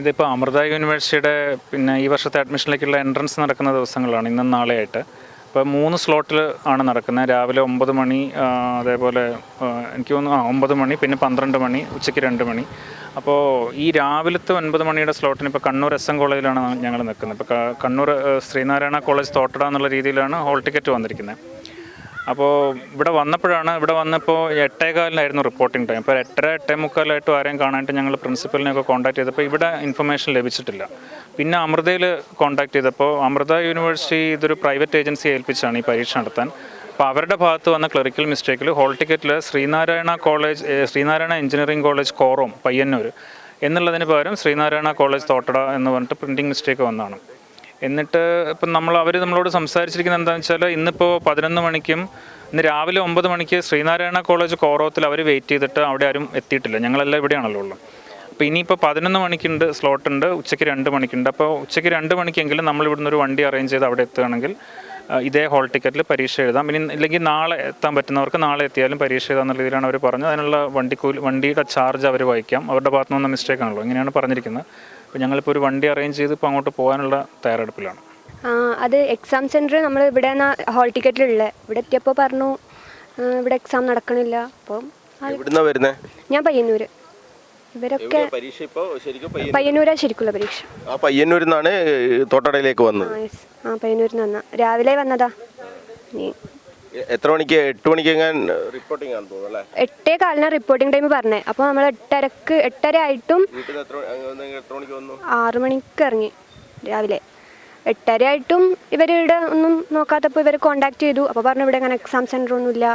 ഇതിപ്പോൾ അമൃത യൂണിവേഴ്സിറ്റിയുടെ പിന്നെ ഈ വർഷത്തെ അഡ്മിഷനിലേക്കുള്ള എൻട്രൻസ് നടക്കുന്ന ദിവസങ്ങളാണ് ഇന്നും നാളെയായിട്ട്. അപ്പോൾ മൂന്ന് സ്ലോട്ടിൽ ആണ് നടക്കുന്നത്. രാവിലെ ഒമ്പത് മണി അതേപോലെ എനിക്ക് തോന്നുന്നു ആ ഒമ്പത് മണി പിന്നെ പന്ത്രണ്ട് മണി ഉച്ചയ്ക്ക് രണ്ട് മണി. അപ്പോൾ ഈ രാവിലത്തെ ഒൻപത് മണിയുടെ സ്ലോട്ടിന് ഇപ്പോൾ കണ്ണൂർ എസ് എൻ കോളേജിലാണ് ഞങ്ങൾ നിൽക്കുന്നത്. ഇപ്പോൾ കണ്ണൂർ ശ്രീനാരായണ കോളേജ് തോട്ടട എന്നുള്ള രീതിയിലാണ് ഹോൾ ടിക്കറ്റ് വന്നിരിക്കുന്നത്. അപ്പോൾ ഇവിടെ വന്നപ്പോഴാണ് ഇവിടെ വന്നപ്പോൾ എട്ടേകാലിനായിരുന്നു റിപ്പോർട്ടിംഗ് ടൈം അപ്പോൾ എട്ടര എട്ടേ മുക്കാലായിട്ടും ആരെയും കാണാനായിട്ട് ഞങ്ങൾ പ്രിൻസിപ്പലിനെയൊക്കെ കോൺടാക്ട് ചെയ്തപ്പോൾ ഇവിടെ ഇൻഫർമേഷൻ ലഭിച്ചിട്ടില്ല. പിന്നെ അമൃതയിൽ കോൺടാക്ട് ചെയ്തപ്പോൾ അമൃത യൂണിവേഴ്സിറ്റി ഇതൊരു പ്രൈവറ്റ് ഏജൻസി ഏൽപ്പിച്ചാണ് ഈ പരീക്ഷ നടത്താൻ. അപ്പോൾ അവരുടെ ഭാഗത്ത് വന്ന ക്ലറിക്കൽ മിസ്റ്റേക്കിൽ ഹോൾ ടിക്കറ്റിൽ Sreenarayana college Sreenarayana engineering college Korom Payyanur എന്നുള്ളതിന് പകരം ശ്രീനാരായണ കോളേജ് തോട്ടട എന്ന് പറഞ്ഞിട്ട് പ്രിന്റിംഗ് മിസ്റ്റേക്ക് വന്നതാണ്. എന്നിട്ട് ഇപ്പം നമ്മൾ അവർ നമ്മളോട് സംസാരിച്ചിരിക്കുന്നത് എന്താണെന്ന് വെച്ചാൽ ഇന്നിപ്പോൾ പതിനൊന്ന് മണിക്കും ഇന്ന് രാവിലെ ഒമ്പത് മണിക്ക് ശ്രീനാരായണ കോളേജ് കോറോത്തിൽ അവർ വെയിറ്റ് ചെയ്തിട്ട് അവിടെ ആരും എത്തിയിട്ടില്ല. ഞങ്ങളെല്ലാം ഇവിടെയാണല്ലോ ഉള്ളത്. അപ്പോൾ ഇനിയിപ്പോൾ പതിനൊന്ന് മണിക്കുണ്ട് സ്ലോട്ട് ഉണ്ട് ഉച്ചയ്ക്ക് രണ്ട് മണിക്കുണ്ട്. അപ്പോൾ ഉച്ചയ്ക്ക് രണ്ട് മണിക്കെങ്കിലും നമ്മൾ ഇവിടുന്ന് ഒരു വണ്ടി അറേഞ്ച് ചെയ്ത് അവിടെ എത്തുകയാണെങ്കിൽ ഇതേ ഹോൾ ടിക്കറ്റിൽ പരീക്ഷ എഴുതാം. ഇനി ഇല്ലെങ്കിൽ നാളെ എത്താൻ പറ്റുന്നവർക്ക് നാളെ എത്തിയാലും പരീക്ഷ എഴുതാമെന്ന രീതിയിലാണ് അവർ പറഞ്ഞത്. അതിനുള്ള വണ്ടിക്കൂലി വണ്ടിയുടെ ചാർജ് അവർ വഹിക്കാം അവരുടെ ഭാഗത്തു നിന്ന് മിസ്റ്റേക്ക് ആണല്ലോ. ഇങ്ങനെയാണ് പറഞ്ഞിരിക്കുന്നത്. അപ്പോൾ ഞങ്ങളിപ്പോൾ ഒരു വണ്ടി അറേഞ്ച് ചെയ്ത് ഇപ്പോൾ അങ്ങോട്ട് പോകാനുള്ള തയ്യാറെടുപ്പിലാണ്. ആ, അത് എക്സാം സെന്റർ നമ്മൾ ഇവിടെ ഹോൾ ടിക്കറ്റിലുള്ള ഇവിടെ എത്തിയപ്പോൾ പറഞ്ഞു ഇവിടെ എക്സാം നടക്കണില്ല. വരുന്നേ? ഞാൻ പയ്യന്നൂര്. ഇവരൊക്കെ പരീക്ഷ ഇപ്പോൾ ശരിക്കും പയ്യന്നൂരാ. ശരിക്കുള്ള പരീക്ഷ. ആ പയ്യന്നൂരിൽ നിന്നാണ് തോട്ടടയിലേക്ക് വന്നത്. ആ പയ്യന്നൂരിൽ നിന്ന് രാവിലെ വന്നതാ. എത്ര മണിക്ക് എട്ട് മണിക്ക് റിപ്പോർട്ടിംഗ് ആണെന്ന് തോന്നുന്നു അല്ലേ? എട്ടേ കാലിനാണ് റിപ്പോർട്ടിംഗ് ടൈം പറഞ്ഞത് അപ്പോൾ നമ്മൾ എട്ടരക്ക് എട്ടര ആയിട്ടും വീട്ടിൽ എത്ര അങ്ങ് മണിക്ക് വന്നു? ആറു മണിക്ക് ഇറങ്ങി രാവിലെ. എട്ടര ആയിട്ടും ഇവരിവിടെ ഒന്നും നോക്കാത്തപ്പോൾ ഇവർ കോണ്ടാക്ട് ചെയ്തു. അപ്പോൾ പറഞ്ഞു ഇവിടെ അങ്ങനെ എക്സാം സെന്റർ ഒന്നുമില്ല.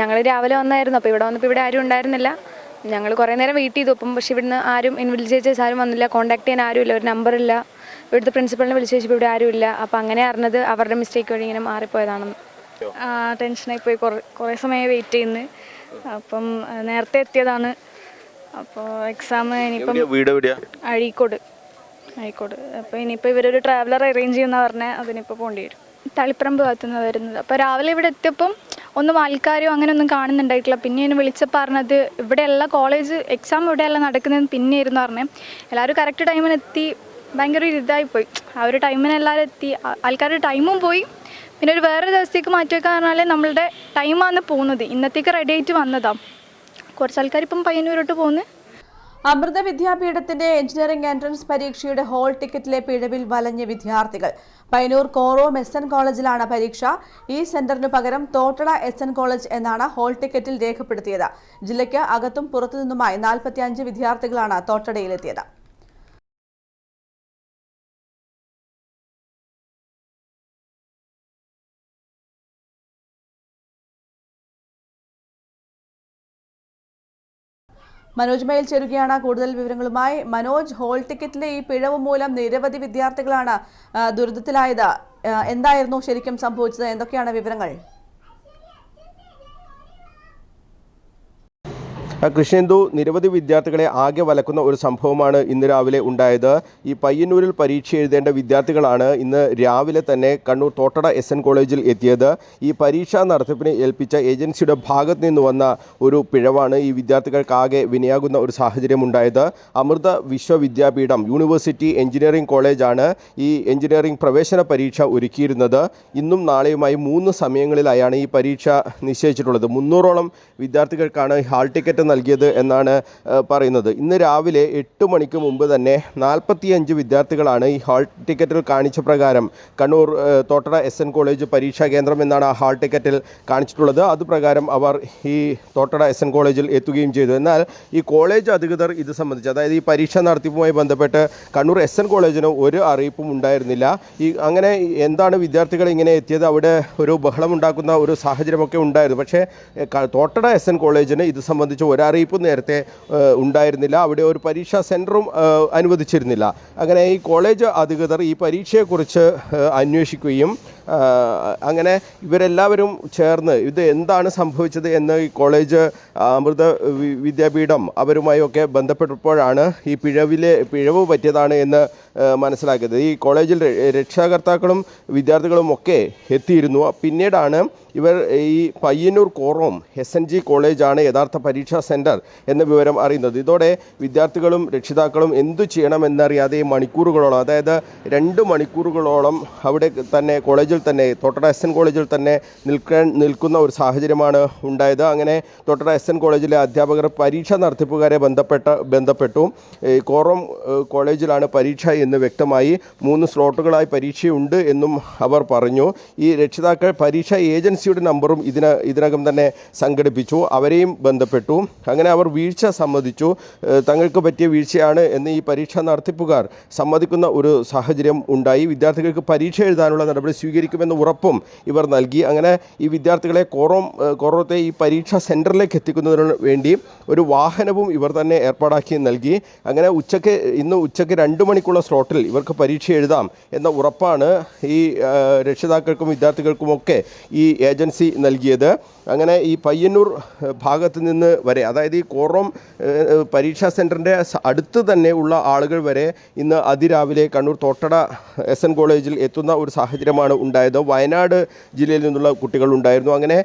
ഞങ്ങൾ രാവിലെ വന്നായിരുന്നു. അപ്പോൾ ഇവിടെ വന്നപ്പോൾ ഇവിടെ ആരും ഉണ്ടായിരുന്നില്ല. ഞങ്ങൾ കുറേ നേരം വെയിറ്റ് ചെയ്തു. അപ്പം പക്ഷേ ഇവിടുന്ന് ആരും ഇൻവിജിലേറ്റേഴ്സ് ആരും വന്നില്ല. കോണ്ടാക്ട് ചെയ്യാൻ ആരുമില്ല. ഒരു നമ്പറില്ല ഇവിടുത്തെ പ്രിൻസിപ്പളിനെ വിളിച്ചു ചോദിച്ചപ്പോൾ ഇവിടെ ആരുമില്ല. അപ്പോൾ അങ്ങനെ അറിഞ്ഞത് അവരുടെ മിസ്റ്റേക്ക് വഴി ഇങ്ങനെ മാറിപ്പോയതാണെന്ന്. ടെൻഷനായി പോയി. കുറേ കുറേ സമയം വെയിറ്റ് ചെയ്യുന്നു. അപ്പം നേരത്തെ എത്തിയതാണ്. അപ്പോൾ എക്സാം ഇനിയിപ്പം എവിടെയാ? വീട് എവിടെയാ? അഴീക്കോട്. അഴീക്കോട്. അപ്പോൾ ഇനിയിപ്പോൾ ഇവരൊരു ട്രാവലർ അറേഞ്ച് ചെയ്യുന്ന പറഞ്ഞാൽ അതിനിപ്പോൾ പോകേണ്ടി വരും. തളിപ്പറമ്പ് ഭാഗത്തുനിന്ന് വരുന്നത്. അപ്പോൾ രാവിലെ ഇവിടെ എത്തിയപ്പം ഒന്നും ആൾക്കാരും അങ്ങനെ ഒന്നും കാണുന്നുണ്ടായിട്ടില്ല. പിന്നെ ഞാൻ വിളിച്ചപ്പോൾ പറഞ്ഞത് ഇവിടെയല്ല കോളേജ് എക്സാം ഇവിടെയല്ല നടക്കുന്നതെന്ന് പിന്നെ ഇരുന്ന് പറഞ്ഞേ. എല്ലാവരും കറക്റ്റ് ടൈമിനെത്തി ഭയങ്കര ഒരു ഇതായി പോയി. ആ ഒരു ടൈമിന് എല്ലാവരും എത്തി. ആൾക്കാരുടെ ടൈമും പോയി. പിന്നെ ഒരു വേറെ ദിവസത്തേക്ക് മാറ്റി വെക്കാൻ പറഞ്ഞാൽ നമ്മളുടെ ടൈമാണ് പോകുന്നത്. ഇന്നത്തേക്ക് റെഡി ആയിട്ട് വന്നതാണ് കുറച്ച് ആൾക്കാർ ഇപ്പം പയ്യന്നൂരോട്ട് പോകുന്നു അമൃത വിദ്യാപീഠത്തിന്റെ എഞ്ചിനീയറിംഗ് എൻട്രൻസ് പരീക്ഷയുടെ ഹോൾ ടിക്കറ്റിലെ പിഴവിൽ വലഞ്ഞ വിദ്യാർത്ഥികൾ. പൈനൂർ കോറോ എസ് എൻ കോളേജിലാണ് പരീക്ഷ. ഈ സെന്ററിനു പകരം തോട്ടട എസ് എൻ കോളേജ് എന്നാണ് ഹോൾ ടിക്കറ്റിൽ രേഖപ്പെടുത്തിയത്. ജില്ലയ്ക്ക് അകത്തും പുറത്തുനിന്നുമായി നാൽപ്പത്തിയഞ്ച് വിദ്യാർത്ഥികളാണ് തോട്ടടയിലെത്തിയത്. മനോജ് മേൽ ചേരുകയാണ് കൂടുതൽ വിവരങ്ങളുമായി. മനോജ് ഹോൾ ടിക്കറ്റിലെ ഈ പിഴവ് മൂലം നിരവധി വിദ്യാർത്ഥികളാണ് ദുരിതത്തിലായത്. എന്തായിരുന്നു ശരിക്കും സംഭവിച്ചത്? എന്തൊക്കെയാണ് വിവരങ്ങൾ? കൃഷ്ണേന്ദു നിരവധി വിദ്യാർത്ഥികളെ ആകെ വലക്കുന്ന ഒരു സംഭവമാണ് ഇന്ന് രാവിലെ ഉണ്ടായത്. ഈ പയ്യന്നൂരിൽ പരീക്ഷ എഴുതേണ്ട വിദ്യാർത്ഥികളാണ് ഇന്ന് രാവിലെ തന്നെ കണ്ണൂർ തോട്ടട എസ് എൻ കോളേജിൽ എത്തിയത്. ഈ പരീക്ഷാ നടത്തിപ്പിന് ഏൽപ്പിച്ച ഏജൻസിയുടെ ഭാഗത്ത് നിന്ന് വന്ന ഒരു പിഴവാണ് ഈ വിദ്യാർത്ഥികൾക്കാകെ വിനിയാകുന്ന ഒരു സാഹചര്യം ഉണ്ടായത്. അമൃത വിശ്വവിദ്യാപീഠം യൂണിവേഴ്സിറ്റി എഞ്ചിനീയറിംഗ് കോളേജാണ് ഈ എഞ്ചിനീയറിംഗ് പ്രവേശന പരീക്ഷ ഒരുക്കിയിരുന്നത്. ഇന്നും നാളെയുമായി മൂന്ന് സമയങ്ങളിലായാണ് ഈ പരീക്ഷ നിശ്ചയിച്ചിട്ടുള്ളത്. മുന്നൂറോളം വിദ്യാർത്ഥികൾക്കാണ് ഹാൾ ടിക്കറ്റ് നൽകിയത് എന്നാണ് പറയുന്നത്. ഇന്ന് രാവിലെ എട്ട് മണിക്ക് മുമ്പ് തന്നെ നാൽപ്പത്തിയഞ്ച് വിദ്യാർത്ഥികളാണ് ഈ ഹാൾ ടിക്കറ്റിൽ കാണിച്ച പ്രകാരം Kannur Thottada S N college പരീക്ഷാ കേന്ദ്രം എന്നാണ് ആ ഹാൾ ടിക്കറ്റിൽ കാണിച്ചിട്ടുള്ളത്. അതുപ്രകാരം അവർ ഈ തോട്ടട എസ് എൻ കോളേജിൽ എത്തുകയും ചെയ്തു. എന്നാൽ ഈ കോളേജ് അധികൃതർ ഇത് സംബന്ധിച്ച് അതായത് ഈ പരീക്ഷ നടത്തിപ്പുമായി ബന്ധപ്പെട്ട് കണ്ണൂർ എസ് എൻ കോളേജിന് ഒരു അറിയിപ്പും ഉണ്ടായിരുന്നില്ല. ഈ അങ്ങനെ എന്താണ് വിദ്യാർത്ഥികൾ ഇങ്ങനെ എത്തിയത്? അവിടെ ഒരു ബഹളമുണ്ടാക്കുന്ന ഒരു സാഹചര്യമൊക്കെ ഉണ്ടായിരുന്നു. പക്ഷേ തോട്ടട എസ് എൻ കോളേജിന് ഇത് സംബന്ധിച്ച് ഒരറിയിപ്പും നേരത്തെ ഉണ്ടായിരുന്നില്ല. അവിടെ ഒരു പരീക്ഷാ സെന്ററും അനുവദിച്ചിരുന്നില്ല. അങ്ങനെ ഈ കോളേജ് അധികൃതർ ഈ പരീക്ഷയെക്കുറിച്ച് അന്വേഷിക്കുകയും അങ്ങനെ ഇവരെല്ലാവരും ചേർന്ന് ഇത് എന്താണ് സംഭവിച്ചത് എന്ന് ഈ കോളേജ് അമൃത വിദ്യാപീഠം അവരുമായൊക്കെ ബന്ധപ്പെട്ടപ്പോഴാണ് ഈ പിഴവിലെ പിഴവ് പറ്റിയതാണ് എന്ന് മനസ്സിലാക്കിയത്. ഈ കോളേജിൽ രക്ഷാകർത്താക്കളും വിദ്യാർത്ഥികളും ഒക്കെ എത്തിയിരുന്നു. പിന്നീടാണ് ഇവർ ഈ Payyanur Korom S N G കോളേജാണ് യഥാർത്ഥ പരീക്ഷാ സെന്റർ എന്ന വിവരം അറിയുന്നത്. ഇതോടെ വിദ്യാർത്ഥികളും രക്ഷിതാക്കളും എന്തു ചെയ്യണമെന്നറിയാതെ മണിക്കൂറുകളോളം അതായത് രണ്ട് മണിക്കൂറുകളോളം അവിടെ തന്നെ കോളേജിൽ തന്നെ തോട്ടട എസ് എൻ കോളേജിൽ തന്നെ നിൽക്കാൻ നിൽക്കുന്ന ഒരു സാഹചര്യമാണ് ഉണ്ടായത്. അങ്ങനെ തോട്ടട എസ് എൻ കോളേജിലെ അധ്യാപകർ പരീക്ഷ നടത്തിപ്പുകാരെ ബന്ധപ്പെട്ട ബന്ധപ്പെട്ടു. കോറോം കോളേജിലാണ് പരീക്ഷ എന്ന് വ്യക്തമായി മൂന്ന് സ്ലോട്ടുകളായി പരീക്ഷയുണ്ട് എന്നും അവർ പറഞ്ഞു. ഈ രക്ഷിതാക്കൾ പരീക്ഷ ഏജൻസിയുടെ നമ്പറും ഇതിന ഇതിനകം തന്നെ സംഘടിപ്പിച്ചു. അവരെയും ബന്ധപ്പെട്ടു. അങ്ങനെ അവർ വീഴ്ച സമ്മതിച്ചു. തങ്ങൾക്ക് പറ്റിയ വീഴ്ചയാണ് എന്ന് ഈ പരീക്ഷ നടത്തിപ്പുകാർ സമ്മതിക്കുന്ന ഒരു സാഹചര്യം ഉണ്ടായി. വിദ്യാർത്ഥികൾക്ക് പരീക്ഷ എഴുതാനുള്ള നടപടി സ്വീകരിക്കുമെന്ന് ഉറപ്പും ഇവർ നൽകി. അങ്ങനെ ഈ വിദ്യാർത്ഥികളെ കോറോം കോറോത്തെ ഈ പരീക്ഷാ സെന്ററിലേക്ക് എത്തിക്കുന്നതിന് വേണ്ടി ഒരു വാഹനവും ഇവർ തന്നെ ഏർപ്പാടാക്കി നൽകി. അങ്ങനെ ഉച്ചയ്ക്ക് ഇന്ന് ഉച്ചയ്ക്ക് രണ്ട് മണിക്കുള്ള സ്ലോട്ടിൽ ഇവർക്ക് പരീക്ഷ എഴുതാം എന്ന ഉറപ്പാണ് ഈ രക്ഷിതാക്കൾക്കും വിദ്യാർത്ഥികൾക്കുമൊക്കെ ഈ ഏജൻസി നൽകിയത്. അങ്ങനെ ഈ പയ്യന്നൂർ ഭാഗത്ത് നിന്ന് വരെ അതായത് ഈ കോറോം പരീക്ഷാ സെന്ററിന്റെ അടുത്ത് തന്നെ ഉള്ള ആളുകൾ വരെ ഇന്ന് അതിരാവിലെ കണ്ണൂർ തോട്ടട എസ് എൻ കോളേജിൽ എത്തുന്ന ഒരു സാഹചര്യമാണ് ഉണ്ടായത്. വയനാട് ജില്ലയിൽ നിന്നുള്ള കുട്ടികളുണ്ടായിരുന്നു അങ്ങനെ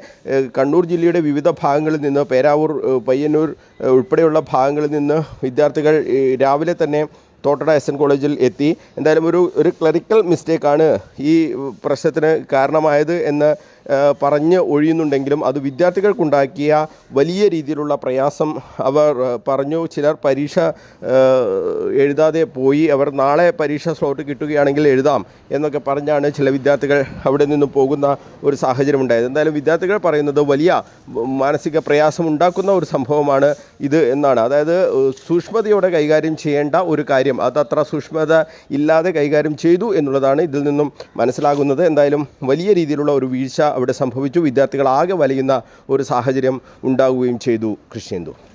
കണ്ണൂർ ജില്ലയുടെ വിവിധ ഭാഗങ്ങളിൽ നിന്ന് പേരാവൂർ പയ്യന്നൂർ ഉൾപ്പെടെയുള്ള ഭാഗങ്ങളിൽ നിന്ന് വിദ്യാർത്ഥികൾ രാവിലെ തന്നെ തോട്ടട എസ് എൻ കോളേജിൽ എത്തി. എന്തായാലും ഒരു ഒരു ക്ലറിക്കൽ മിസ്റ്റേക്കാണ് ഈ പ്രശ്നത്തിന് കാരണമായത് എന്ന് പറഞ്ഞ് ഒഴിയുന്നുണ്ടെങ്കിലും അത് വിദ്യാർത്ഥികൾക്കുണ്ടാക്കിയ വലിയ രീതിയിലുള്ള പ്രയാസം അവർ പറഞ്ഞു. ചിലർ പരീക്ഷ എഴുതാതെ പോയി. അവർ നാളെ പരീക്ഷ സ്ലോട്ട് കിട്ടുകയാണെങ്കിൽ എഴുതാം എന്നൊക്കെ പറഞ്ഞാണ് ചില വിദ്യാർത്ഥികൾ അവിടെ നിന്ന് പോകുന്ന ഒരു സാഹചര്യം ഉണ്ടായത് എന്തായാലും വിദ്യാർത്ഥികൾ പറയുന്നത് വലിയ മാനസിക പ്രയാസം ഉണ്ടാക്കുന്ന ഒരു സംഭവമാണ് ഇത് എന്നാണ്. അതായത് സൂക്ഷ്മതയോടെ കൈകാര്യം ചെയ്യേണ്ട ഒരു കാര്യം അതത്ര സൂക്ഷ്മത ഇല്ലാതെ കൈകാര്യം ചെയ്തു എന്നുള്ളതാണ് ഇതിൽ നിന്നും മനസ്സിലാകുന്നത്. എന്തായാലും വലിയ രീതിയിലുള്ള ഒരു വീഴ്ച അവിടെ സംഭവിച്ചു. വിദ്യാർത്ഥികൾ ആകെ വലയുന്ന ഒരു സാഹചര്യം ഉണ്ടാവുകയും ചെയ്തു. കൃഷ്ണേന്ദു.